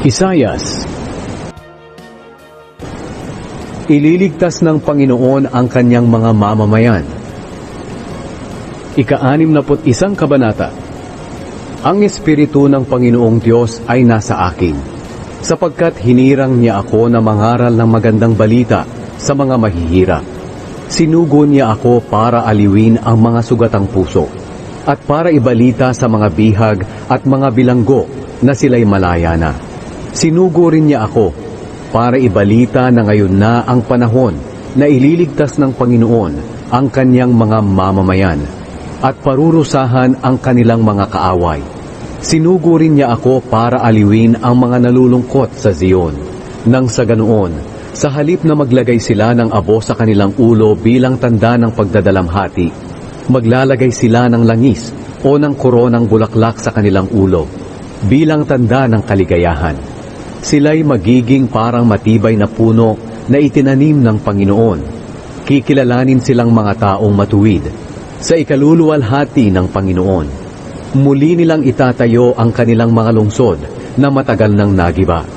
Isayas Ililigtas ng Panginoon ang kanyang mga mamamayan. Ika-anim na isang kabanata Ang Espiritu ng Panginoong Diyos ay nasa akin, sapagkat hinirang niya ako na mangaral ng magandang balita sa mga mahihirap. Sinugo niya ako para aliwin ang mga sugatang puso at para ibalita sa mga bihag at mga bilanggo na sila'y malaya na. Sinugo rin niya ako para ibalita na ngayon na ang panahon na ililigtas ng Panginoon ang kanyang mga mamamayan at parurusahan ang kanilang mga kaaway. Sinugo rin niya ako para aliwin ang mga nalulungkot sa Zion. Nang sa ganoon, sa halip na maglagay sila ng abo sa kanilang ulo bilang tanda ng pagdadalamhati, maglalagay sila ng langis o ng koronang bulaklak sa kanilang ulo bilang tanda ng kaligayahan. Sila'y magiging parang matibay na puno na itinanim ng Panginoon. Kikilalanin silang mga taong matuwid sa ikaluluwalhati ng Panginoon. Muli nilang itatayo ang kanilang mga lungsod na matagal nang nagiba.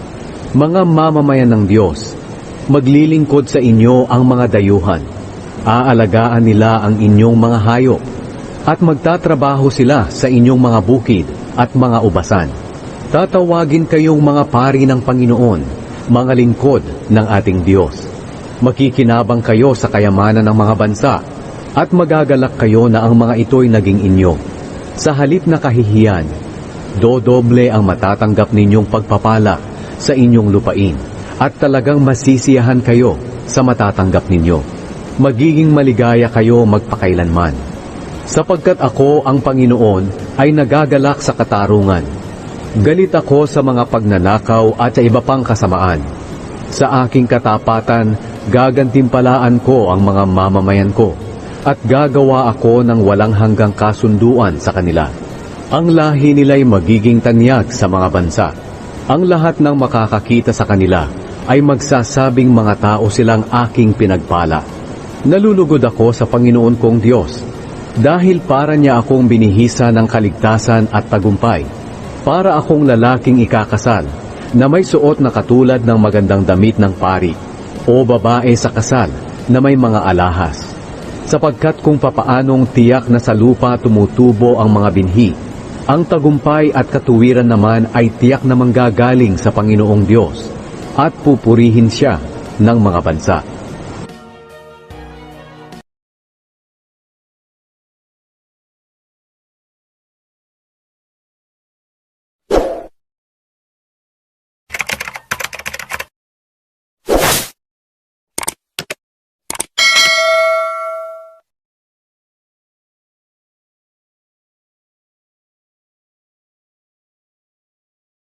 Mga mamamayan ng Diyos, maglilingkod sa inyo ang mga dayuhan. Aalagaan nila ang inyong mga hayop at magtatrabaho sila sa inyong mga bukid at mga ubasan. Tatawagin kayong mga pari ng Panginoon, mga lingkod ng ating Diyos. Makikinabang kayo sa kayamanan ng mga bansa at magagalak kayo na ang mga ito'y naging inyo. Sa halip na kahihiyan, dodoble ang matatanggap ninyong pagpapala sa inyong lupain at talagang masisiyahan kayo sa matatanggap ninyo. Magiging maligaya kayo magpakailanman. Sapagkat ako ang Panginoon ay nagagalak sa katarungan. Galit ako sa mga pagnanakaw at sa iba pang kasamaan. Sa aking katapatan, gagantimpalaan ko ang mga mamamayan ko at gagawa ako ng walang hanggang kasunduan sa kanila. Ang lahi nila'y magiging tanyag sa mga bansa. Ang lahat ng makakakita sa kanila ay magsasabing mga tao silang aking pinagpala. Nalulugod ako sa Panginoon kong Diyos dahil para niya akong binihisa ng kaligtasan at tagumpay. Para akong lalaking ikakasal na may suot na katulad ng magandang damit ng pari o babae sa kasal na may mga alahas. Sapagkat kung papaanong tiyak na sa lupa tumutubo ang mga binhi, ang tagumpay at katuwiran naman ay tiyak na manggagaling sa Panginoong Diyos at pupurihin siya ng mga bansa.